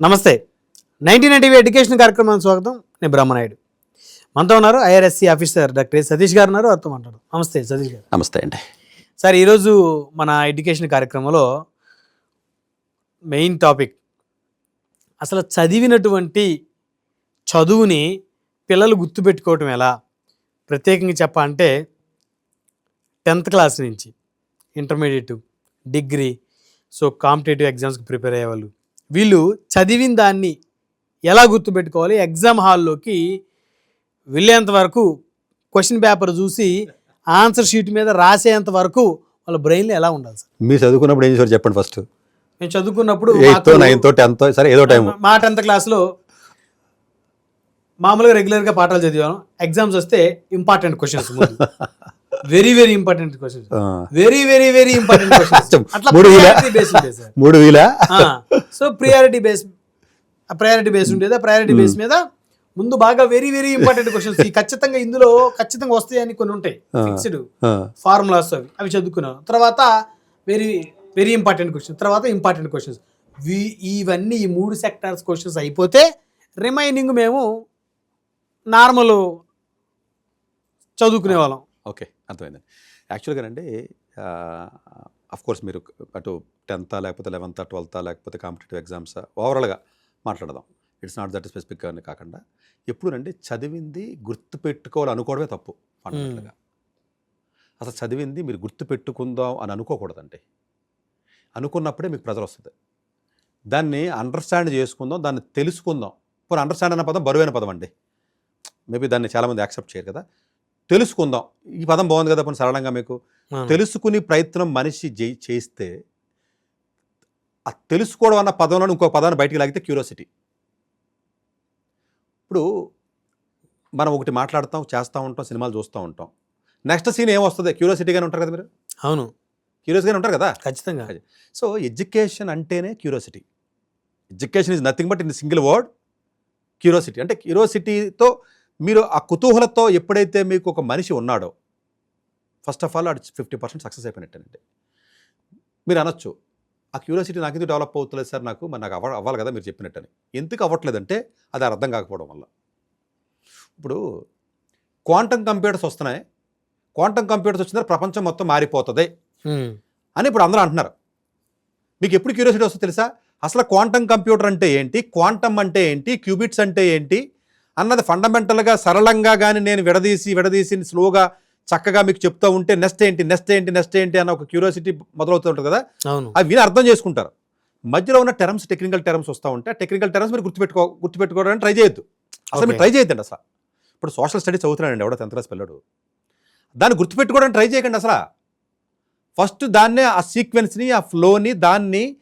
నమస్తే. Nineteen ninety education కార్యక్రమానికి స్వాగతం. నేను బ్రహ్మనాయుడు. మనతో ఉన్నారు ఐఆర్ఎస్సి ఆఫీసర్ డాక్టర్ సతీష్ గారు ఉన్నారు. వారితో మాట్లాడు నమస్తే సతీష్ గారు. నమస్తే అండి. సార్ ఈరోజు మన ఎడ్యుకేషన్ కార్యక్రమంలో మెయిన్ టాపిక్ అసలు చదివినటువంటి చదువుని పిల్లలు గుర్తుపెట్టుకోవటం ఎలా? ప్రత్యేకంగా చెప్పాలంటే టెన్త్ క్లాస్ నుంచి ఇంటర్మీడియట్ డిగ్రీ సో కాంపిటేటివ్ ఎగ్జామ్స్కి ప్రిపేర్ అయ్యేవాళ్ళు. వీళ్ళు చదివిన దాన్ని ఎలా గుర్తుపెట్టుకోవాలి? ఎగ్జామ్ హాల్లోకి వెళ్ళేంత వరకు క్వశ్చన్ పేపర్ చూసి ఆన్సర్ షీట్ మీద రాసేంత వరకు వాళ్ళ బ్రెయిన్లో ఎలా ఉండాలి సార్? మీరు చదువుకున్నప్పుడు ఏం చేశారు చెప్పండి ఫస్ట్? మేము చదువుకున్నప్పుడు ఎయిత్ మాకు- నైన్త్ టెన్త్ సరే ఏదో టైం మా టెన్త్ క్లాస్లో మామూలుగా రెగ్యులర్గా పాఠాలు చదివాను. ఎగ్జామ్స్ వస్తే important questions very very important questions very very very important మూడు వేల? So priority base priority base ఉండేది? ప్రయారిటీ బేస్ మీద ముందు బాగా వెరీ వెరీ ఇంపార్టెంట్ క్వశ్చన్స్ ఈ ఖచ్చితంగా ఇందులో ఖచ్చితంగా వస్తాయని కొన్ని ఉంటాయి. ఫిక్స్డ్ ఫార్ములాస్ అవి. అవి చదువుకున్నాను. తర్వాత వెరీ వెరీ ఇంపార్టెంట్ క్వశ్చన్ తర్వాత ఇంపార్టెంట్ క్వశ్చన్స్ ఇవన్నీ ఈ మూడు సెక్టార్స్ క్వశ్చన్స్ అయిపోతే రిమైనింగ్ మేము నార్మల్ చదువుకునే వాళ్ళం. ఓకే అర్థమైంది యాక్చువల్గానండి అఫ్ కోర్స్ మీరు అటు టెన్త్ లేకపోతే లెవెన్త్ ట్వెల్త్ లేకపోతే కాంపిటేటివ్ ఎగ్జామ్స్ ఓవరాల్గా మాట్లాడదాం. ఇట్స్ నాట్ దట్ స్పెసిఫిక్ అని కాకుండా ఎప్పుడునండి చదివింది గుర్తు పెట్టుకోవాలి అనుకోవడమే తప్పు ఫండమెంటల్గా. అసలు చదివింది మీరు గుర్తు పెట్టుకుందాం అని అనుకోకూడదండి. అనుకున్నప్పుడే మీకు ప్రెజర్ వస్తుంది. దాన్ని అండర్స్టాండ్ చేసుకుందాం దాన్ని తెలుసుకుందాం. పోనీ అండర్స్టాండ్ అన్న పదం బరువైన పదం అండి. మేబీ దాన్ని చాలామంది యాక్సెప్ట్ చేయరు కదా. తెలుసుకుందాం. ఈ పదం బాగుంది కదా పోనీ సరళంగా మీకు. తెలుసుకుని ప్రయత్నం మనిషి చేస్తే ఆ తెలుసుకోవడం అన్న పదంలో ఇంకో పదాన్ని బయటికి లాగితే క్యూరియాసిటీ. ఇప్పుడు మనం ఒకటి మాట్లాడతాం చేస్తూ ఉంటాం సినిమాలు చూస్తూ ఉంటాం. నెక్స్ట్ సీన్ ఏమొస్తుంది? క్యూరియాసిటీగానే ఉంటారు కదా మీరు? అవును. క్యూరియస్గానే ఉంటారు కదా? ఖచ్చితంగా. సో ఎడ్యుకేషన్ అంటేనే curiosity. Education is nothing but in single word curiosity. అంటే క్యూరియాసిటీతో మీరు ఆ కుతూహలతో ఎప్పుడైతే మీకు ఒక మనిషి ఉన్నాడో ఫస్ట్ ఆఫ్ ఆల్ అది ఫిఫ్టీ పర్సెంట్ సక్సెస్ అయిపోయినట్టేనండి. మీరు అనొచ్చు ఆ క్యూరియాసిటీ నాకు ఎందుకు డెవలప్ అవుతలేదు సార్ నాకు? మరి నాకు అవ్వ అవ్వాలి కదా? మీరు చెప్పినట్టని. ఎందుకు అవ్వట్లేదంటే అది అర్థం కాకపోవడం వల్ల. ఇప్పుడు క్వాంటమ్ కంప్యూటర్స్ వస్తున్నాయి. క్వాంటమ్ కంప్యూటర్స్ వచ్చిన ప్రపంచం మొత్తం మారిపోతుంది. అని ఇప్పుడు అందరూ అంటున్నారు. మీకు ఎప్పుడు క్యూరియాసిటీ వస్తుందో తెలుసా? అసలు క్వాంటమ్ కంప్యూటర్ అంటే ఏంటి? క్వాంటమ్ అంటే ఏంటి? క్యూబిట్స్ అంటే ఏంటి? అన్నది ఫండమెంటల్గా సరళంగా కానీ నేను విడదీసి విడదీసి స్లోగా చక్కగా మీకు చెప్తూ ఉంటే నెక్స్ట్ ఏంటి నెక్స్ట్ ఏంటి నెక్స్ట్ ఏంటి అన్న ఒక క్యూరియాసిటీ మొదలవుతూ ఉంటుంది కదా? అవి విని అర్థం చేసుకుంటారు. మధ్యలో ఉన్న టర్మ్స్ టెక్నికల్ టర్మ్స్ వస్తూ ఉంటే టెక్నికల్ టర్మ్స్ మీరు గుర్తుపెట్టుకో గుర్తుపెట్టుకోవడానికి ట్రై చేయొద్దు. అసలు మీరు. ట్రై చేయొద్దండి అసలు. ఇప్పుడు సోషల్ స్టడీస్ చదువుతున్నాడండి ఎవడో టెన్త్ క్లాస్ పిల్లడు. దాన్ని గుర్తుపెట్టుకోవడానికి ట్రై చేయకండి అసలు. ఫస్ట్ దాన్నే ఆ సీక్వెన్స్ని ఆ ఫ్లోని దాన్ని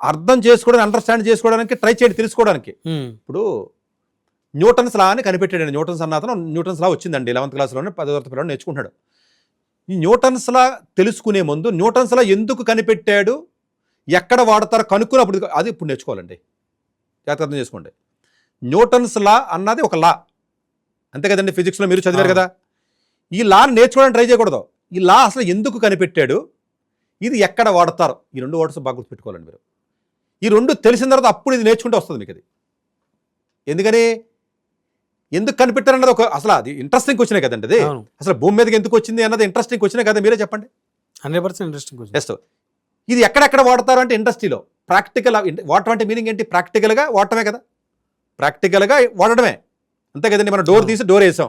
అర్థం చేసుకోవడానికి అండర్స్టాండ్ చేసుకోవడానికి ట్రై చేయండి తెలుసుకోవడానికి. ఇప్పుడు న్యూటన్స్ లా అని కనిపెట్టాడు న్యూటన్స్ అన్న అతను న్యూటన్స్ లా వచ్చిందండి. లెవెంత్ క్లాస్లోనే పదో తరగతి పిల్లలు నేర్చుకుంటాడు ఈ న్యూటన్స్ లా తెలుసుకునే ముందు న్యూటన్స్ లా ఎందుకు కనిపెట్టాడు? ఎక్కడ వాడతారో? కనుక్కున్నప్పుడు అది ఇప్పుడు నేర్చుకోవాలండి. జాగ్రత్త చేసుకోండి. న్యూటన్స్ లా అన్నది ఒక లా. అంతే కదండి ఫిజిక్స్లో మీరు చదివారు. కదా? ఈ లాని నేర్చుకోవడానికి ట్రై చేయకూడదు. ఈ లా అసలు ఎందుకు కనిపెట్టాడు? ఇది ఎక్కడ వాడతారు? ఈ రెండు వర్డ్స్ బాగా గుర్తుపెట్టుకోవాలండి మీరు. ఈ రెండు తెలిసిన తర్వాత అప్పుడు ఇది నేర్చుకుంటే వస్తుంది మీకు అది ఎందుకని? ఎందుకు కనిపెట్టారన్నది ఒక అసలు అది ఇంట్రెస్టింగ్ క్వశ్చనే కదండి అది. అసలు భూమి మీదకి ఎందుకు వచ్చింది అన్నది ఇంట్రెస్టింగ్ క్వశ్చనే కదా మీరే చెప్పండి. హండ్రెడ్ పర్సెంట్ ఇంట్రెస్టింగ్ క్వశ్చన్ ఇది ఎక్కడెక్కడ వాడతారు అంటే ఇండస్ట్రీలో ప్రాక్టికల్ వాడటం అంటే మీనింగ్ ఏంటి? ప్రాక్టికల్గా వాడటమే కదా. ప్రాక్టికల్గా వాడడమే అంతే కదండి మనం డోర్. తీసి డోర్ వేసాం.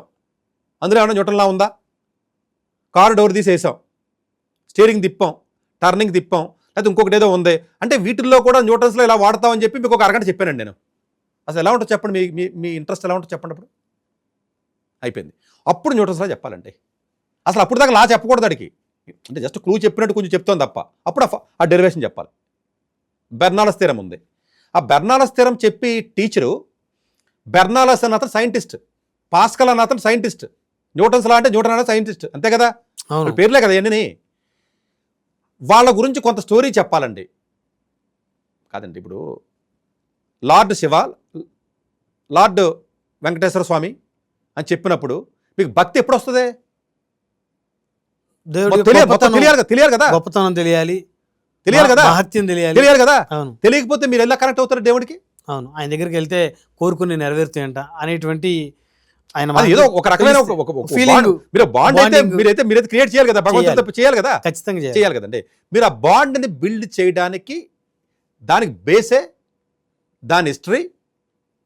అందులో ఏమైనా న్యూటన్లా ఉందా? కారు డోర్ తీసి వేసాం స్టీరింగ్ తిప్పాం. టర్నింగ్ తిప్పాం. లేకపోతే ఇంకొకటి ఏదో ఉంది. అంటే వీటిల్లో కూడా న్యూటన్స్లో ఇలా వాడతామని చెప్పి మీకు ఒక అరగంట చెప్పానండి నేను. అసలు ఎలా ఉంటుందో చెప్పండి మీ మీ మీ ఇంట్రెస్ట్ ఎలా ఉంటుందో చెప్పండి అప్పుడు? అయిపోయింది. అప్పుడు న్యూటన్స్లో చెప్పాలండి. అసలు అప్పుడు దాకా లా చెప్పకూడదు అడిగి అంటే జస్ట్ క్లూ చెప్పినట్టు కొంచెం చెప్తాం తప్ప. అప్పుడు ఆ డెరివేషన్ చెప్పాలి. బెర్నాలస్ స్థిరం ఉంది. ఆ బెర్నాలస్ స్థిరం చెప్పి టీచరు బెర్నాలస్ అన్న అతను సైంటిస్ట్ పాస్కల్ అన్న అతను సైంటిస్ట్ న్యూటన్స్ లా అంటే న్యూటన్ అన్న సైంటిస్ట్ అంతే కదా? పేర్లే కదా ఇవన్నీ వాళ్ళ గురించి కొంత స్టోరీ చెప్పాలండి. కాదండి ఇప్పుడు లార్డ్ శివ లార్డ్ వెంకటేశ్వర స్వామి అని చెప్పినప్పుడు మీకు భక్తి ఎప్పుడు వస్తుంది తెలియాలి కదా గొప్పతనం తెలియాలి. తెలియాలి కదా? మహత్యం తెలియాలి. తెలియాలి కదా? అవును. తెలియకపోతే మీరు ఎలా కనెక్ట్ అవుతారు దేవుడికి? అవును. ఆయన దగ్గరికి వెళ్తే కోరుకుని నెరవేరుతాయంట అనేటువంటి ఆయన ఏదో ఒక రకమైన bond. మీరు బాండ్ అయితే. మీరైతే మీరైతే క్రియేట్ చేయాలి కదా భగవంతుడు చేయాలి. కదా? ఖచ్చితంగా చేయాలి. చేయాలి కదండి. మీరు ఆ బాండ్ని బిల్డ్ చేయడానికి దానికి బేసే దాని హిస్టరీ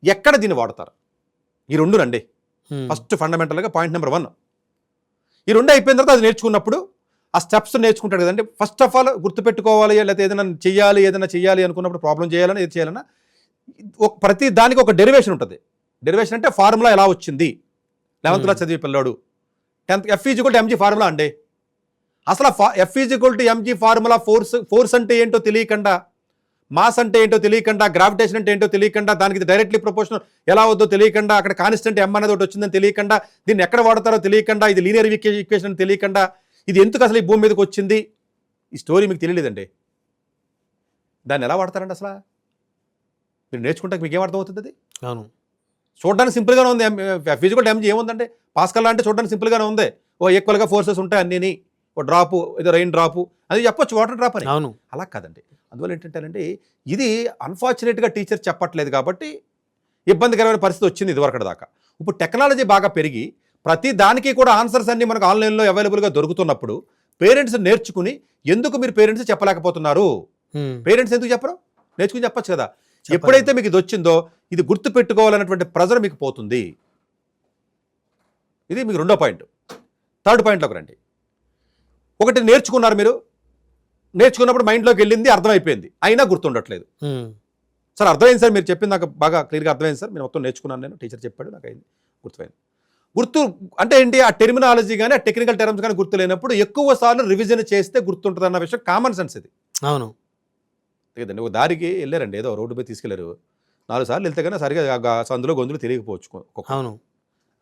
ఎక్కడ దీన్ని వాడతారు? ఈ రెండు రండి. ఫస్ట్ ఫండమెంటల్గా పాయింట్ నెంబర్ వన్. ఈ రెండు అయిపోయిన తర్వాత అది నేర్చుకున్నప్పుడు ఆ స్టెప్స్ నేర్చుకుంటాడు కదండి. ఫస్ట్ ఆఫ్ ఆల్ గుర్తుపెట్టుకోవాలి లేకపోతే ఏదైనా చెయ్యాలి ఏదైనా చెయ్యాలి అనుకున్నప్పుడు ప్రాబ్లం చేయాలని ఏది చేయాలన్నా ఒక ప్రతి దానికి ఒక డెరివేషన్ ఉంటుంది. డెరివేషన్ అంటే ఫార్ములా ఎలా వచ్చింది? లెవెన్త్లో Hmm. చదివి పిల్లాడు. Tenth F equal to MG formula అండి. అసలు F equal to MG formula force force అంటే ఏంటో తెలియకుండా మాస్ అంటే ఏంటో తెలియకుండా గ్రావిటేషన్ అంటే ఏంటో తెలియకుండా దానికి డైరెక్ట్లీ ప్రపోర్షనల్ ఎలా వద్దో తెలియకుండా అక్కడ కాన్స్టెంట్ ఎం అనేది ఒకటి వచ్చిందని తెలియకుండా దీన్ని ఎక్కడ వాడతారో తెలియకుండా ఇది లీనియర్ ఈక్వేషన్ అని తెలియకుండా ఇది ఎందుకు అసలు ఈ భూమి మీదకి వచ్చింది? ఈ స్టోరీ మీకు తెలియలేదండి. దాన్ని ఎలా వాడతారండి అసలు? మీరు నేర్చుకుంటే మీకు ఏం అర్థమవుతుంది అది? అవును. చూడడానికి సింపుల్గానే ఉంది. ఫిజికల్ డ్యామేజ్ ఏముందంటే పాస్కల్ అంటే చూడడానికి సింపుల్గానే ఉంది. ఓ ఈక్వల్గా ఫోర్సెస్ ఉంటాయి అన్నీని. ఓ డ్రాపు ఏదో రైన్ డ్రాపు అది చెప్పొచ్చు వాటర్ డ్రాప్ అని. అవును. అలా కాదండి. అందువల్ల ఏంటంటేనండి ఇది అన్ఫార్చునేట్గా టీచర్ చెప్పట్లేదు కాబట్టి ఇబ్బందికరమైన పరిస్థితి వచ్చింది ఇదివరకటి దాకా. ఇప్పుడు టెక్నాలజీ బాగా పెరిగి ప్రతి దానికి కూడా ఆన్సర్స్ అన్ని మనకు ఆన్లైన్లో అవైలబుల్గా దొరుకుతున్నప్పుడు పేరెంట్స్ నేర్చుకుని ఎందుకు మీరు పేరెంట్స్ చెప్పలేకపోతున్నారు. పేరెంట్స్ ఎందుకు చెప్పరు? నేర్చుకుని చెప్పొచ్చు కదా. ఎప్పుడైతే మీకు ఇది వచ్చిందో ఇది గుర్తు పెట్టుకోవాలన్నటువంటి ప్రెజర్ మీకు పోతుంది. ఇది మీకు రెండో పాయింట్. థర్డ్ పాయింట్లోకి రండి. ఒకటి నేర్చుకున్నారు మీరు. నేర్చుకున్నప్పుడు మైండ్లోకి వెళ్ళింది అర్థమైపోయింది. అయినా గుర్తుండట్లేదు. సార్ అర్థమైంది సార్ మీరు చెప్పింది నాకు బాగా క్లియర్గా అర్థమైంది సార్. నేను మొత్తం నేర్చుకున్నాను నేను. టీచర్ చెప్పాడు నాకు అయింది. గుర్తుపోయింది. గుర్తు అంటే ఏంటి? ఆ టెర్మినాలజీ కానీ ఆ టెక్నికల్ టర్మ్స్ కానీ గుర్తు లేనప్పుడు ఎక్కువ సార్లు రివిజన్ చేస్తే గుర్తుంటుంది అన్న విషయం కామన్ సెన్స్ ఇది. అవును. కదండి. ఒక దారికి వెళ్ళారండి. ఏదో రోడ్డు మీద తీసుకెళ్ళారు. నాలుగు సార్లు వెళ్తే కానీ సరిగా సందులో గొంతులు తెలియకపోవచ్చు ఒక్కొక్క అవును.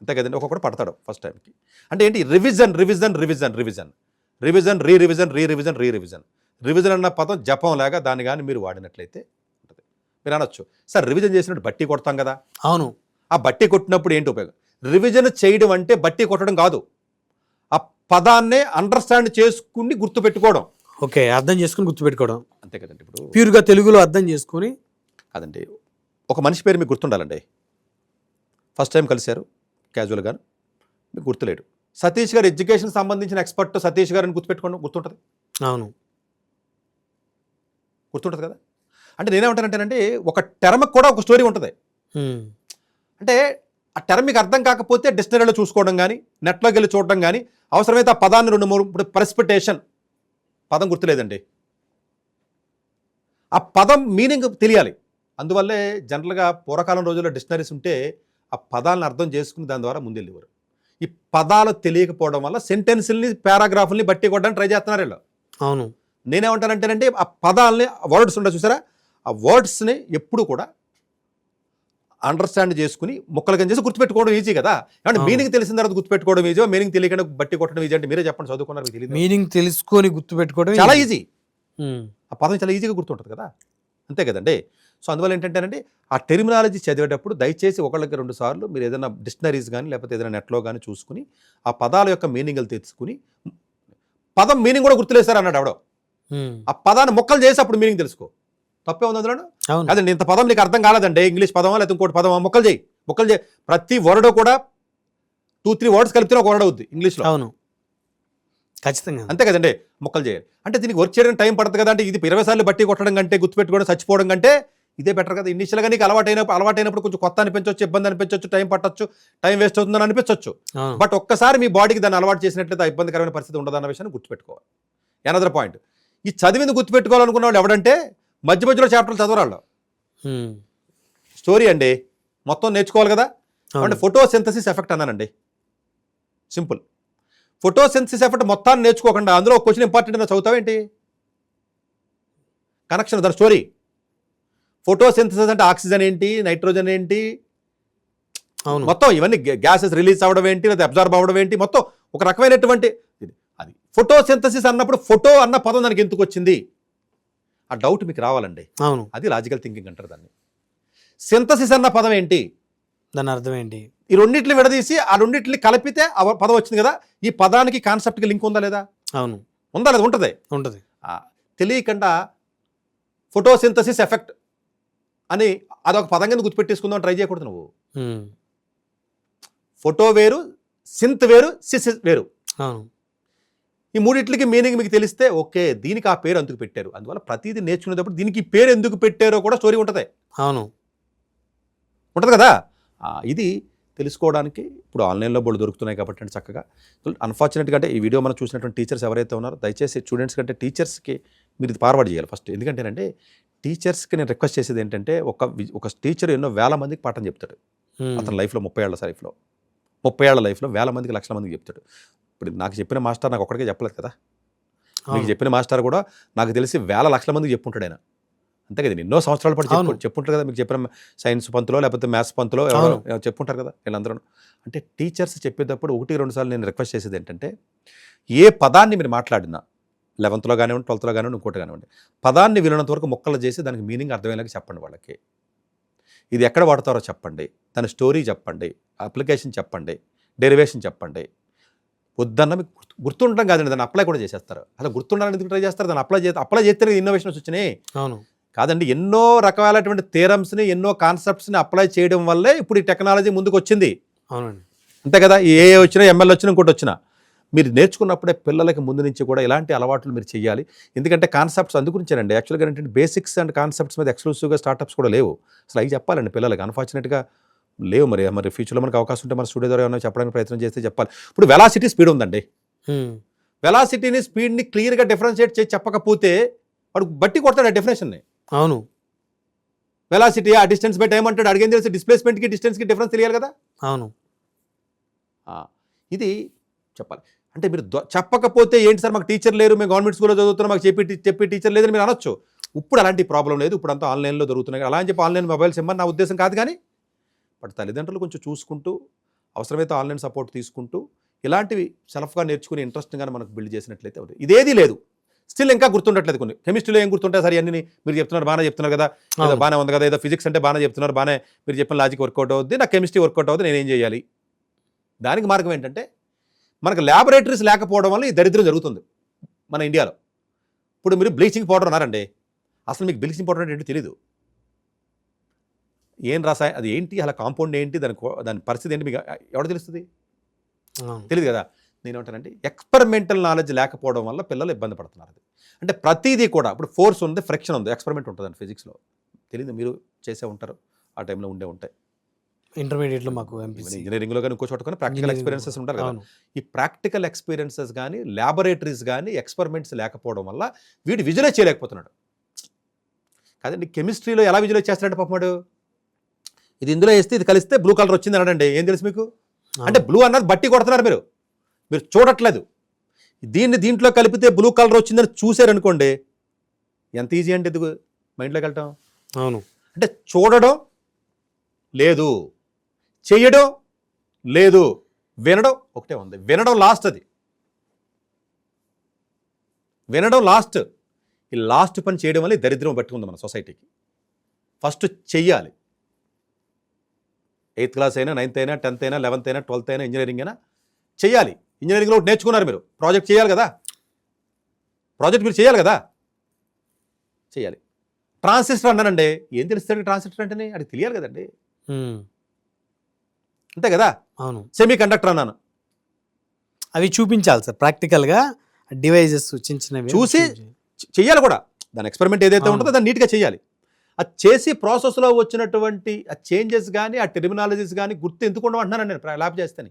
అంతే కదండి. ఒక్కొక్కటి పడతాడు ఫస్ట్ టైంకి. అంటే ఏంటి? Revision revision revision revision. Revision re revision re revision re revision. Revision అన్న పదం జపం లాగా దాన్ని కానీ మీరు వాడినట్లయితే ఉంటుంది. మీరు అనొచ్చు. సార్ రివిజన్ చేసినట్టు బట్టి కొడతాం కదా? అవును. ఆ బట్టి కొట్టినప్పుడు ఏంటి ఉపయోగం? రివిజన్ చేయడం అంటే బట్టి కొట్టడం కాదు. ఆ పదాన్నే అండర్స్టాండ్ చేసుకుని గుర్తుపెట్టుకోవడం. ఓకే అర్థం చేసుకుని గుర్తుపెట్టుకోవడం. అంతే కదండి ఇప్పుడు. ప్యూర్గా తెలుగులో అర్థం చేసుకుని కాదండి ఒక మనిషి పేరు మీకు గుర్తుండాలండి? ఫస్ట్ టైం కలిశారు క్యాజువల్గా మీకు గుర్తులేడు. సతీష్ గారు ఎడ్యుకేషన్ సంబంధించిన ఎక్స్పర్ట్ సతీష్ గారిని గుర్తుపెట్టుకోండి. గుర్తుంటుంది? అవును. గుర్తుంటుంది కదా? అంటే నేనేమంటానంటేనండి ఒక టర్మ్కి కూడా ఒక స్టోరీ ఉంటుంది. అంటే ఆ టర్మ్ మీకు అర్థం కాకపోతే డిక్షనరీలో చూసుకోవడం కానీ నెట్లోకి వెళ్ళి చూడడం కానీ అవసరమైతే ఆ పదాన్ని రెండు మూడు ఇప్పుడు ప్రెసిపిటేషన్ పదం గుర్తులేదండి. ఆ పదం మీనింగ్ తెలియాలి. అందువల్లే జనరల్గా పూర్వకాలం రోజుల్లో డిక్షనరీస్ ఉంటే ఆ పదాలను అర్థం చేసుకుని దాని ద్వారా ముందెళ్ళేవారు. ఈ పదాలు తెలియకపోవడం వల్ల సెంటెన్సుల్ని పారాగ్రాఫుల్ని బట్టి కొట్టడానికి ట్రై చేస్తున్నారు వీళ్ళు. అవును. నేనేమంటానంటేనంటే ఆ పదాలని వర్డ్స్ ఉండవు చూసారా? ఆ వర్డ్స్ని ఎప్పుడు కూడా అండర్స్టాండ్ చేసుకుని ముక్కలు కింద చేసి గుర్తుపెట్టుకోవడం ఈజీ కదా? అంటే. మీనింగ్ తెలిసిన తర్వాత గుర్తుపెట్టుకోవడం ఈజీ మీనింగ్ తెలియకుండా బట్టి కొట్టడం ఈజీ అంటే మీరే చెప్పండి చదువుకున్నారు తెలియదు మీనింగ్ తెలుసుకొని గుర్తుపెట్టుకోవడం చాలా ఈజీ. ఆ పదం చాలా ఈజీగా గుర్తుంటుంది కదా? అంతే కదండి? సో అందువల్ల ఏంటంటేనండి ఆ టెర్మినాలజీ చదివేటప్పుడు దయచేసి ఒకళ్ళకి రెండు సార్లు మీరు ఏదైనా డిక్షనరీస్ కానీ లేకపోతే ఏదైనా నెట్లో కానీ చూసుకుని ఆ పదాల యొక్క మీనింగ్లు తెలుసుకుని పదం మీనింగ్ కూడా గుర్తులేసారు అన్నాడు ఆవిడ. ఆ పదాన్ని మొక్కలు చేసి అప్పుడు మీనింగ్ తెలుసుకో. తప్పే ఉంది అందులో అదండి ఇంత పదం నీకు అర్థం కాలేదండి ఇంగ్లీష్ పదమా లేకపోతే ఇంకోటి పదమా మొక్కలు చేయి. మొక్కలు చేయి. ప్రతి వర్డ్ కూడా టూ త్రీ వర్డ్స్ కలిపితే ఒక వర్డ్ అవుద్ది ఇంగ్లీష్లో. అవును. ఖచ్చితంగా. అంతే కదండి మొక్కలు చేయాలి. అంటే దీనికి వర్క్ చేయడానికి టైం పడుతుంది కదా అంటే ఇది ఇరవై సార్లు బట్టి కొట్టడం కంటే గుర్తుపెట్టుకోవడం చచ్చిపోవడం కంటే ఇదే బెటర్ కదా. ఇనిషియల్గా నీకు అలవాటైనప్పుడు అలవాటైనప్పుడు కొంచెం కొత్త అనిపించవచ్చు ఇబ్బంది అనిపించవచ్చు టైం పట్టొచ్చు టైం వేస్ట్ అవుతుందని అనిపించవచ్చు బట్ ఒక్కసారి మీ బాడీకి దాన్ని అలవాటు చేసినట్లయితే ఆ ఇబ్బందికరమైన పరిస్థితి ఉండదన్న విషయాన్ని గుర్తుపెట్టుకోవాలి. ఎనదర్ పాయింట్ ఈ చదివింది గుర్తుపెట్టుకోవాలనుకున్న వాళ్ళు ఎవడంటే మధ్య మధ్యలో చాప్టర్లు చదవరాళ్ళు. స్టోరీ అండి. మొత్తం నేర్చుకోవాలి కదా. అంటే. ఫోటోసింథసిస్ ఎఫెక్ట్ అన్నానండి. సింపుల్ ఫోటోసింథసిస్ ఎఫెక్ట్ మొత్తాన్ని నేర్చుకోకుండా అందులో క్వశ్చన్ ఇంపార్టెంట్ చదువుతావేంటి? కనెక్షన్ దాని స్టోరీ ఫోటోసింథసిస్ అంటే ఆక్సిజన్ ఏంటి? నైట్రోజన్ ఏంటి? అవును. మొత్తం ఇవన్నీ గ్యాసెస్ రిలీజ్ అవ్వడం ఏంటి? లేదా అబ్జర్వ్ అవ్వడం ఏంటి? మొత్తం ఒక రకమైనటువంటి అది ఫోటోసింథసిస్ అన్నప్పుడు ఫోటో అన్న పదం దానికి ఎందుకు వచ్చింది? ఆ డౌట్ మీకు రావాలండి. అవును. అది లాజికల్ థింకింగ్ అంటారు దాన్ని. సింథసిస్ అన్న పదం ఏంటి? దాని అర్థం ఏంటి? ఈ రెండింటిని విడదీసి ఆ రెండింటిని కలిపితే ఆ పదం వచ్చింది కదా ఈ పదానికి కాన్సెప్ట్కి లింక్ ఉందా లేదా? అవును. ఉందా లేదా? ఉంటుంది. ఉంటుంది. తెలియకుండా ఫోటోసింథసిస్ ఎఫెక్ట్ అని అదొక పదం కింద గుర్తుపెట్టేసుకుందాం ట్రై చేయకూడదు నువ్వు. ఫోటో వేరు సింత్ వేరు సిస్ వేరు. అవును. ఈ మూడిట్లకి మీనింగ్ మీకు తెలిస్తే ఓకే దీనికి ఆ పేరు అందుకు పెట్టారు. అందువల్ల ప్రతిదీ నేర్చుకునేటప్పుడు దీనికి పేరు ఎందుకు పెట్టారో కూడా స్టోరీ ఉంటుంది. అవును. ఉంటుంది కదా? ఇది తెలుసుకోవడానికి ఇప్పుడు ఆన్లైన్లో బోర్డు దొరుకుతున్నాయి కాబట్టి అంటే చక్కగా. అన్ఫార్చునేట్గా అంటే ఈ వీడియో మనం చూసినటువంటి టీచర్స్ ఎవరైతే ఉన్నారో దయచేసి స్టూడెంట్స్ కంటే టీచర్స్కి మీరు ఇది ఫార్వర్డ్ చేయాలి ఫస్ట్. ఎందుకంటేనంటే టీచర్స్కి నేను రిక్వెస్ట్ చేసేది ఏంటంటే ఒక ఒక టీచర్ ఎన్నో వేల మందికి పాఠం చెప్తాడు. అతని లైఫ్లో ముప్పై ఏళ్ళ లైఫ్లో. ముప్పై ఏళ్ళ లైఫ్లో వేల మందికి లక్షల మందికి చెప్తాడు. ఇప్పుడు నాకు చెప్పిన మాస్టర్ నాకు ఒక్కడికే చెప్పలేదు కదా. మీకు. చెప్పిన మాస్టర్ కూడా నాకు తెలిసి వేల లక్షల మందికి చెప్పుంటాడు ఆయన. అంతే కదా. ఎన్నో సంవత్సరాల పాటు చెప్పు. చెప్పుంటారు కదా. మీకు చెప్పిన సైన్స్ పంతులో లేకపోతే మ్యాథ్స్ పంతులో చెప్పుంటారు కదా వీళ్ళందరూ అంటే టీచర్స్ చెప్పేటప్పుడు ఒకటి రెండు సార్లు నేను రిక్వెస్ట్ చేసేది ఏంటంటే ఏ పదాన్ని మీరు మాట్లాడినా లెవెన్త్లో కానివ్వండి ట్వెల్త్లో కానివ్వండి ఇంకోటి కానివ్వండి పదాన్ని విననంత వరకు మొక్కలు చేసి దానికి మీనింగ్ అర్థమయ్యేలాగా చెప్పండి వాళ్ళకి. ఇది ఎక్కడ వాడతారో చెప్పండి. దాని స్టోరీ చెప్పండి. అప్లికేషన్ చెప్పండి. డెరివేషన్ చెప్పండి. వద్దన్న మీకు గుర్తు గుర్తుండడం కాదండి. దాన్ని అప్లై కూడా చేసేస్తారు. అలా గుర్తుండాలని ఎందుకు ట్రై చేస్తారు? దాన్ని అప్లై చేస్తే అప్లై చేస్తే ఇన్నోవేషన్స్ వచ్చినాయి. అవును. కాదండి ఎన్నో రకాలైనటువంటి థియరమ్స్ని ఎన్నో కాన్సెప్ట్స్ని అప్లై చేయడం వల్లే ఇప్పుడు ఈ టెక్నాలజీ ముందుకు వచ్చింది అవునండి. అంతే కదా ఏ ఏ వచ్చినా ఎంఎల్ వచ్చినా ఇంకోటి వచ్చినా. మీరు నేర్చుకున్నప్పుడే పిల్లలకి ముందు నుంచి కూడా ఇలాంటి అలవాట్లు మీరు చేయాలి ఎందుకంటే కాన్సెప్ట్స్ అందుగురించానండి. యాక్చువల్గా ఏంటంటే బేసిక్స్ అండ్ కాన్సెప్ట్స్ మీద ఎక్స్క్లూసివ్గా స్టార్టప్స్ కూడా లేవు. అసలు అవి చెప్పాలండి పిల్లలకి. అన్ఫార్చునేట్గా లేవు మరి. మరి ఫ్యూచర్లో మనకు అవకాశం ఉంటే మన స్టూడియో ద్వారా ఏమైనా చెప్పడానికి ప్రయత్నం చేస్తే చెప్పాలి. ఇప్పుడు వెలాసిటీ స్పీడ్ ఉందండి. వెలాసిటీని స్పీడ్ని క్లియర్గా డిఫరెన్షియేట్ చేసి చెప్పకపోతే వాడు బట్టి కొడతాడు ఆ డెఫినేషన్ని. అవును. వెలాసిటీ ఆ డిస్టెన్స్ బై టైం అంటాడు అడిగేం తెలిసి? డిస్ప్లేస్మెంట్కి డిస్టెన్స్కి డిఫరెన్స్ తెలియాలి కదా? అవును. ఇది చెప్పాలి. అంటే మీరు చెప్పకపోతే ఏంటి సార్? మాకు టీచర్ లేరు మేము గవర్నమెంట్ స్కూల్లో చదువుతున్నాం మాకు చెప్పి చెప్పి టీచర్ లేదని మీరు అనొచ్చు. ఇప్పుడు అలాంటి ప్రాబ్లం లేదు. ఇప్పుడు అంతా ఆన్లైన్లో దొరుకుతున్నాయి అలా అని చెప్పి ఆన్లైన్ మొబైల్స్ ఇమ్మని నా ఉద్దేశం కాదు కానీ బట్ తల్లిదండ్రులు కొంచెం చూసుకుంటూ అవసరమైతే ఆన్లైన్ సపోర్ట్ తీసుకుంటూ ఇలాంటివి సెల్ఫ్గా నేర్చుకుని ఇంట్రెస్ట్గానే మనకు బిల్డ్ చేసినట్లయితే. ఇదేదీ లేదు. స్టిల్ ఇంకా గుర్తుండట్లేదు కొన్ని. కెమిస్ట్రీలో ఏం గుర్తుంటాయి? సరే అన్ని మీరు చెప్తున్నారు బాగానే చెప్తున్నారు కదా. ఏదో. బాగానే ఉంది కదా. ఏదో ఫిజిక్స్ అంటే బాగానే చెప్తున్నారు బాగానే మీరు చెప్పిన లాజిక్ వర్కౌట్ అవుద్ది నాకు కెమిస్ట్రీ వర్కౌట్ అవుతుంది నేను ఏం చేయాలి? దానికి మార్గం ఏంటంటే మనకు ల్యాబొరేటరీస్ లేకపోవడం వల్ల ఈ దరిద్రం జరుగుతుంది మన ఇండియాలో. ఇప్పుడు మీరు బ్లీచింగ్ పౌడర్ అన్నారండి. అసలు మీకు బ్లీచింగ్ పౌడర్ అంటే ఏంటో తెలీదు. ఏం రసాయన అది ఏంటి? అలా కాంపౌండ్ ఏంటి? దాని దాని పరిస్థితి ఏంటి? మీకు ఎవరు తెలుస్తుంది? తెలియదు కదా. నేను ఏమంటానంటే ఎక్స్పెరిమెంటల్ నాలెడ్జ్ లేకపోవడం వల్ల పిల్లలు ఇబ్బంది పడుతున్నారు అది. అంటే ప్రతిదీ కూడా ఇప్పుడు ఫోర్స్ ఉంది ఫ్రిక్షన్ ఉంది ఎక్స్పెరిమెంట్ ఉంటుందండి ఫిజిక్స్లో తెలియదు మీరు చేసే ఉంటారు ఆ టైంలో ఉండే ఉంటాయి. ఇంటర్మీడియట్లో మాకు ఇంజనీరింగ్లో కానీ ఇంకో చోట కానీ ప్రాక్టికల్ ఎక్స్పీరియన్సెస్ ఉంటారు కదా. ఈ ప్రాక్టికల్ ఎక్స్పీరియన్సెస్ కానీ ల్యాబొరేటరీస్ కానీ ఎక్స్పెరిమెంట్స్ లేకపోవడం వల్ల వీడు విజువలైజ్ చేయలేకపోతున్నాడు. కాదండి కెమిస్ట్రీలో ఎలా విజువలైజ్ చేస్తాడంటే పాపమాడు ఇది ఇందులో వేస్తే ఇది కలిస్తే బ్లూ కలర్ వచ్చింది అనడండి ఏం తెలుసు మీకు? అంటే బ్లూ అన్నది బట్టి కొడుతున్నారు మీరు. మీరు చూడట్లేదు. దీన్ని దీంట్లో కలిపితే బ్లూ కలర్ వచ్చిందని చూశారనుకోండి ఎంత ఈజీ అంటే ఇది మైండ్లోకి వెళ్ళటం అవును. అంటే చూడడం లేదు చెయ్యడం లేదు వినడం ఒకటే ఉంది. వినడం లాస్ట్ అది. వినడం లాస్ట్ ఈ లాస్ట్ పని చేయడం వల్ల దరిద్రం పట్టుకుంది మన సొసైటీకి ఫస్ట్ చెయ్యాలి. ఎయిత్ క్లాస్ అయినా నైన్త్ అయినా టెన్త్ అయినా లెవెన్త్ అయినా ట్వెల్త్ అయినా ఇంజనీరింగ్ అయినా చెయ్యాలి. ఇంజనీరింగ్లో ఒకటి నేర్చుకున్నారు మీరు. ప్రాజెక్ట్ చేయాలి కదా. ప్రాజెక్ట్ మీరు చేయాలి కదా. చేయాలి. ట్రాన్సిస్టర్ అన్నానండి. ఏం తెలుస్తుంది ట్రాన్సిస్టర్ అంటేనే? అది తెలియాలి కదండి. అంతే కదా? అవును. సెమీ కండక్టర్ అన్నాను. అవి చూపించాలి సార్. ప్రాక్టికల్గా డివైజెస్ చిన్నవి చూసి చెయ్యాలి కూడా. దాని ఎక్స్పెరిమెంట్ ఏదైతే. ఉంటుందో దాన్ని నీట్గా చేయాలి. అది చేసి ప్రాసెస్లో వచ్చినటువంటి ఆ చేంజెస్ కానీ ఆ టెర్మినాలజీస్ కానీ గుర్తు ఎందుకు ఉండమంటున్నాను నేను ల్యాబ్ చేస్తాను.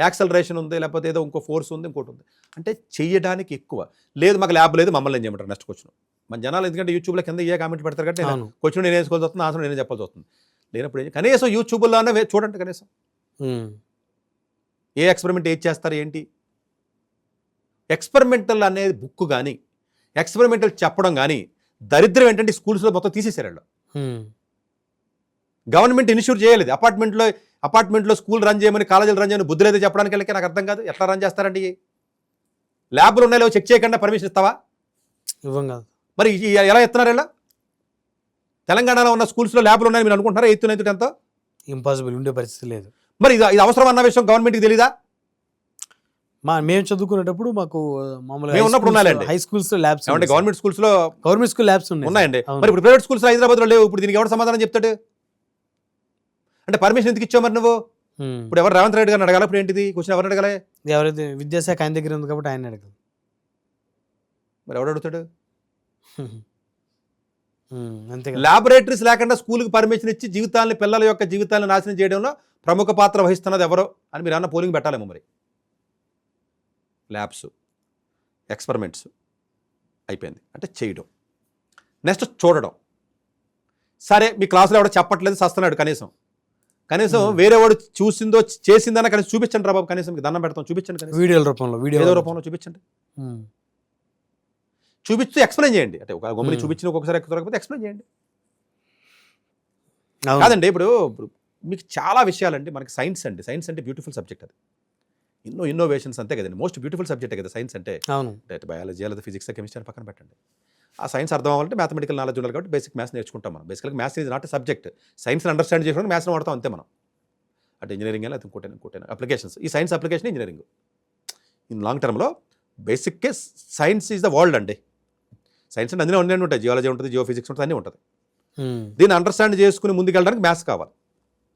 యాక్సలరేషన్ ఉంది లేకపోతే ఏదో ఇంకో ఫోర్స్ ఉంది ఇంకోటి ఉంది. అంటే చెయ్యడానికి ఎక్కువ. లేదు మాకు ల్యాబ్ లేదు మమ్మల్ని ఏం చేయమంటారు నెక్స్ట్ క్వశ్చన్ మన జనాలు ఎందుకంటే యూట్యూబ్లో కింద ఏ కామెంట్ పెడతారు కాబట్టి అవును. క్వశ్చన్ నేను వేసుకోవాల్సి వస్తుంది ఆన్సర్ నేనే చెప్పాల్సి వస్తుంది. లేనప్పుడు ఏం- కనీసం యూట్యూబ్లోనే చూడండి కనీసం. ఏ ఎక్స్పెరిమెంట్ ఏది చేస్తారు ఏంటి? ఎక్స్పెరిమెంటల్ అనేది బుక్ కానీ ఎక్స్పెరిమెంటల్ చెప్పడం కానీ దరిద్రం ఏంటంటే స్కూల్స్లో మొత్తం తీసేశారు వాళ్ళు. గవర్నమెంట్ ఇన్ష్యూర్ చేయలేదు. అపార్ట్మెంట్లో అపార్ట్మెంట్లో స్కూల్ రన్ చేయమని కాలేజీలు రన్ చేయమని బుద్ధి లేదు చెప్పడానికి వెళ్ళకి నాకు అర్థం కాదు. ఎట్లా రన్ చేస్తారండి? ల్యాబ్లు ఉన్నాయో చెక్ చేయకుండా పర్మిషన్ ఇస్తావా? ఇవ్వం కాదు. మరి ఎలా ఇస్తున్నారు ఇలా తెలంగాణలో ఉన్న స్కూల్స్లో ల్యాబ్లు ఉన్నాయని మీరు అనుకుంటున్నారా? Eighth ninth tenth? ఇంపాసిబుల్ ఉండే పరిస్థితి లేదు. మరి ఇది ఇది అవసరం అన్న విషయం గవర్నమెంట్కి తెలీదా? మా మేము చదువుకునేటప్పుడు మాకు మేము ఉన్నప్పుడు ఉన్నాయండి. హై స్కూల్స్లో ల్యాబ్స్ గవర్నమెంట్ స్కూల్స్లో గవర్నమెంట్ స్కూల్ ల్యాబ్స్ ఉన్నాయి ఉన్నాయండి. మరి ఇప్పుడు ప్రైవేట్ స్కూల్స్ హైదరాబాద్లో లేవు. ఇప్పుడు దీనికి ఎవరు సమాధానం చెప్తాడు? అంటే పర్మిషన్ ఎందుకు ఇచ్చావు మరి నువ్వు. ఇప్పుడు ఎవరు రేవంత్ రెడ్డి గారిని అడగాలి? ఇప్పుడు ఏంటిది? క్వశ్చన్ ఎవరు అడగాలి? ఎవరైతే విద్యాశాఖ ఆయన దగ్గర ఉంది కాబట్టి ఆయన అడగదు మరి ఎవడు అడుగుతాడు? అంతే కదా. ల్యాబొరేటరీస్ లేకుండా స్కూల్కి పర్మిషన్ ఇచ్చి జీవితాలని పిల్లల యొక్క జీవితాలను నాశనం చేయడంలో ప్రముఖ పాత్ర వహిస్తున్నది ఎవరో అని మీరు అన్న పోలింగ్ పెట్టాలేమో మరి? ల్యాబ్స్ ఎక్స్పెరిమెంట్స్ అయిపోయింది. అంటే చేయడం. నెక్స్ట్ చూడడం. సరే మీ క్లాసులో ఎవడో చెప్పట్లేదు సస్తున్నాడు కనీసం. కనీసం Hmm. వేరే వాడు చూసిందో చేసిందన్న కనీసం చూపించండి రా బాబు కనీసం మీకు దండం పెడతాం చూపించండి కనీసం. వీడియోల రూపంలో వీడియో రూపంలో. చూపించండి. ఉమ్. చూపిస్తూ ఎక్స్ప్లెయిన్ చేయండి. అంటే ఒక గమ్ముని Hmm. చూపించిన ఒక్కొక్కసారి ఎక్కువ ఎక్స్ప్లెయిన్ చేయండి. కాదండి ఇప్పుడు మీకు చాలా విషయాలండి మనకి సైన్స్ అండి. సైన్స్ అంటే బ్యూటిఫుల్ సబ్జెక్ట్ అది. ఎన్నో ఇన్నోవేషన్స్ అంతే కదండి. మోస్ట్ బ్యూటిఫుల్ సబ్జెక్ట్ కదా సైన్స్ అంటే. అవును. అంటే బయాలజీ లేదా ఫిజిక్స్ కెమిస్ట్రీ అని పక్కన పెట్టండి. ఆ సైన్స్ అర్థం అవ్వాలంటే మ్యాథమెటికల్ నాలెడ్జ్ ఉండాలి కాబట్టి బేసిక్ మ్యాథ్స్ నేర్చుకుంటాం మనం. బేసిక్గా మ్యాథ్స్ ఈజ్ నాట్ సబ్జెక్ట్ సైన్స్ని అండర్స్టాండ్ చేసుకోవడానికి మ్యాథ్స్ని వాడతాం అంతే మనం. అంటే ఇంజనీరింగ్ లేదా ఇంకోటి ఇంకోటి అప్లికేషన్స్ ఈ science application engineering in long టర్మ్లో బేసిక్కే సైన్స్ ఈజ్ ద వరల్డ్ అండి. సైన్స్ అంటే అన్నీ అన్నీ ఉంటాయి. జియాలజీ ఉంటుంది జియో ఫిజిక్స్ ఉంటుంది అన్నీ ఉంటుంది. ఉమ్. దీన్ని అండర్స్టాండ్ చేసుకుని ముందుకెళ్ళడానికి మ్యాథ్స్ కావాలి.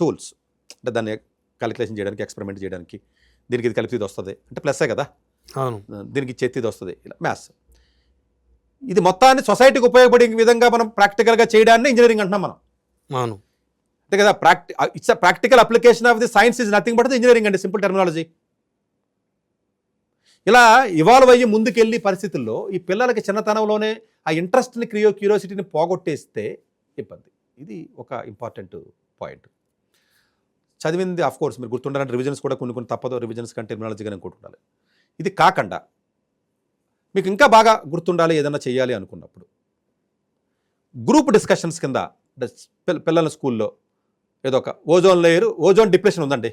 టూల్స్ అంటే దాన్ని క్యాలిక్యులేషన్ చేయడానికి ఎక్స్పెరిమెంట్ చేయడానికి. దీనికి ఇది కలిపి ఇది వస్తుంది. అంటే ప్లస్సే కదా? దీనికి చెత్తి ఇది వస్తుంది. ఇలా మ్యాథ్స్ ఇది మొత్తాన్ని సొసైటీకి ఉపయోగపడే విధంగా మనం ప్రాక్టికల్గా చేయడాన్ని ఇంజనీరింగ్ అంటున్నాం మనం. అవును. అంతే కదా ప్రాక్టి it's practical application of the science is nothing but engineering అండి సింపుల్ టెర్మినాలజీ ఇలా ఇవాల్వ్ అయ్యి ముందుకెళ్ళి పరిస్థితుల్లో ఈ పిల్లలకి చిన్నతనంలోనే ఆ ఇంట్రెస్ట్ని క్రియో క్యూరియాసిటీని పోగొట్టేస్తే ఇబ్బంది. ఇది ఒక ఇంపార్టెంట్ పాయింట్ చదివింది ఆఫ్ కోర్స్ మీరు గుర్తుండాలంటే రివిజన్స్ కూడా కొన్ని కొన్ని తప్పదు. రివిజన్స్ కంటే టెర్మినాలజీగా ఇంకోటి ఉండాలి. ఇది కాకుండా మీకు ఇంకా బాగా గుర్తుండాలి ఏదైనా చేయాలి అనుకున్నప్పుడు. గ్రూప్ డిస్కషన్స్ కింద పిల్లల స్కూల్లో ఏదో ఒక ఓజోన్ లేయర్ ఓజోన్ డిప్రెషన్ ఉందండి.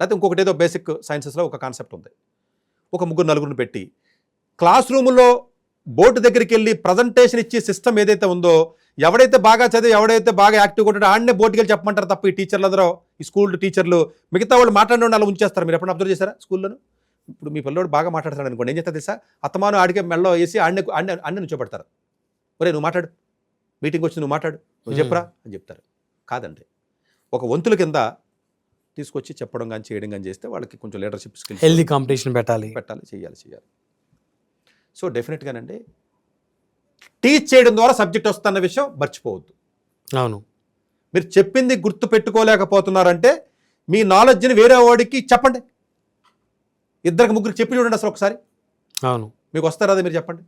లేకపోతే ఇంకొకటి ఏదో బేసిక్ సైన్సెస్లో ఒక కాన్సెప్ట్ ఉంది. ఒక ముగ్గురు నలుగురిని పెట్టి క్లాస్ రూములో బోర్డు దగ్గరికి వెళ్ళి ప్రజెంటేషన్ ఇచ్చే సిస్టమ్ ఏదైతే ఉందో ఎవడైతే బాగా చదివి ఎవడైతే బాగా యాక్టివ్గా ఉంటాడో ఆడనే బోర్డుకి వెళ్ళి చెప్పమంటారు తప్ప ఈ టీచర్లు అందరూ ఈ స్కూల్ టీచర్లు మిగతా వాళ్ళు మాట్లాడిన అలా ఉంచేస్తారు. మీరు ఎప్పుడు అబ్జర్వ్ చేశారా స్కూల్లోను? ఇప్పుడు మీ పిల్లోడు బాగా మాట్లాడతాడు అనుకోండి. ఏం చేస్తారు తెలుసా? అత్తమాను ఆడికే మెళ్ళలో వేసి ఆడనే ఆడనే ఆడనే నుంచోబెడతారు ఒరే నువ్వు మాట్లాడు. మీటింగ్ వచ్చి నువ్వు మాట్లాడు. నువ్వు. చెప్పరా అని చెప్తారు. కాదండి. ఒక వంతుల కింద తీసుకొచ్చి చెప్పడం కానీ చేయడం కానీ చేస్తే వాళ్ళకి కొంచెం లీడర్షిప్ స్కిల్స్ హెల్దీ కాంపిటీషన్ పెట్టాలి. పెట్టాలి చేయాలి చేయాలి. సో డెఫినెట్గానండి టీచ్ చేయడం ద్వారా సబ్జెక్ట్ వస్తున్న విషయం మర్చిపోవద్దు. అవును. మీరు చెప్పింది గుర్తు పెట్టుకోలేకపోతున్నారంటే మీ నాలెడ్జ్ని వేరే వాడికి చెప్పండి. ఇద్దరికి ముగ్గురికి చెప్పి చూడండి అసలు ఒకసారి. అవును. మీకు వస్తారా అది మీరు చెప్పండి.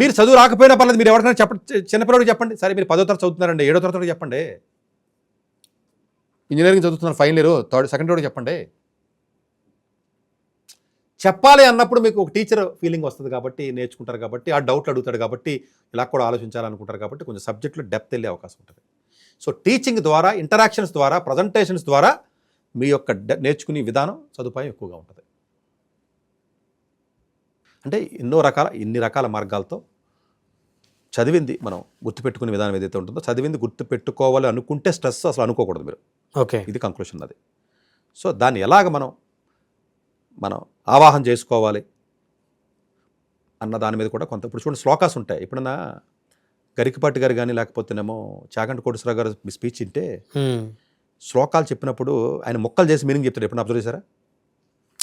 మీరు చదువు రాకపోయినా పర్లేదు మీరు ఎవరికైనా చెప్పండి చిన్నపిల్లడికి చెప్పండి. సరే మీరు పదో తరగతి చదువుతున్నారండి ఏడో తరగతి చెప్పండి. ఇంజనీరింగ్ చదువుతున్నారు final year third second year చెప్పండి. చెప్పాలి అన్నప్పుడు మీకు ఒక టీచర్ ఫీలింగ్ వస్తుంది కాబట్టి నేర్చుకుంటారు కాబట్టి ఆ డౌట్లు అడుగుతాడు కాబట్టి ఇలా కూడా ఆలోచించాలనుకుంటారు కాబట్టి కొంచెం సబ్జెక్టులో డెప్త్ వెళ్ళే అవకాశం ఉంటుంది. సో టీచింగ్ ద్వారా ఇంటరాక్షన్స్ ద్వారా ప్రజెంటేషన్స్ ద్వారా మీ యొక్క డ- నేర్చుకునే విధానం సదుపాయం ఎక్కువగా ఉంటుంది. అంటే ఎన్నో రకాల ఇన్ని రకాల మార్గాలతో చదివింది మనం గుర్తుపెట్టుకునే విధానం ఏదైతే ఉంటుందో చదివింది గుర్తుపెట్టుకోవాలి అనుకుంటే స్ట్రెస్ అసలు అనుకోకూడదు మీరు. ఓకే. ఇది కంక్లూషన్ అది సో దాన్ని ఎలాగ మనం మనం ఆవాహన చేసుకోవాలి అన్న దాని మీద కూడా కొంత ఇప్పుడు చూడండి శ్లోకాస్ ఉంటాయి. ఎప్పుడన్నా గరికపాటి గారు కానీ లేకపోతేనేమో చాగంటి కోటేశ్వరరావు గారు మీ స్పీచ్ ఉమ్. శ్లోకాలు చెప్పినప్పుడు ఆయన మొక్కలు చేసి మీనింగ్ చెప్తాడు. ఎప్పుడు అబ్జర్వ్ చేశారా?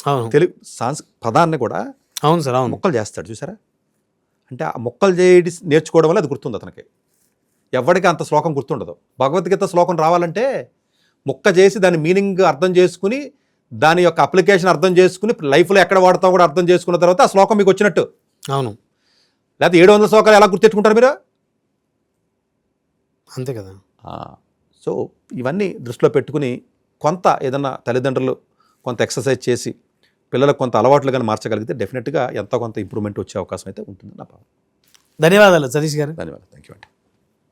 అవును. తెలుగు సాంస్ పదాన్ని కూడా అవును సార్ అవును. మొక్కలు చేస్తాడు. చూసారా అంటే ఆ మొక్కలు చేయడి నేర్చుకోవడం వల్ల అది గుర్తుంది అతనికి. ఎవరికి అంత శ్లోకం గుర్తుండదు. భగవద్గీత శ్లోకం రావాలంటే మొక్క చేసి దాని మీనింగ్ అర్థం చేసుకుని దాని యొక్క అప్లికేషన్ అర్థం చేసుకుని లైఫ్లో ఎక్కడ వాడతాం కూడా అర్థం చేసుకున్న తర్వాత ఆ శ్లోకం మీకు వచ్చినట్టు. అవును. లేకపోతే ఏడు వందల శ్లోకాలు ఎలా గుర్తెట్టుకుంటారు మీరు? అంతే కదా. సో ఇవన్నీ దృష్టిలో పెట్టుకుని కొంత ఏదన్నా తల్లిదండ్రులు కొంత ఎక్సర్సైజ్ చేసి పిల్లలకు కొంత అలవాట్లు కానీ మార్చగలిగితే డెఫినెట్గా ఎంతో కొంత ఇంప్రూవ్మెంట్ వచ్చే అవకాశం అయితే ఉంటుంది నా భావన. ధన్యవాదాలు సతీష్ గారు. ధన్యవాదాలు. థ్యాంక్ యూ అండి.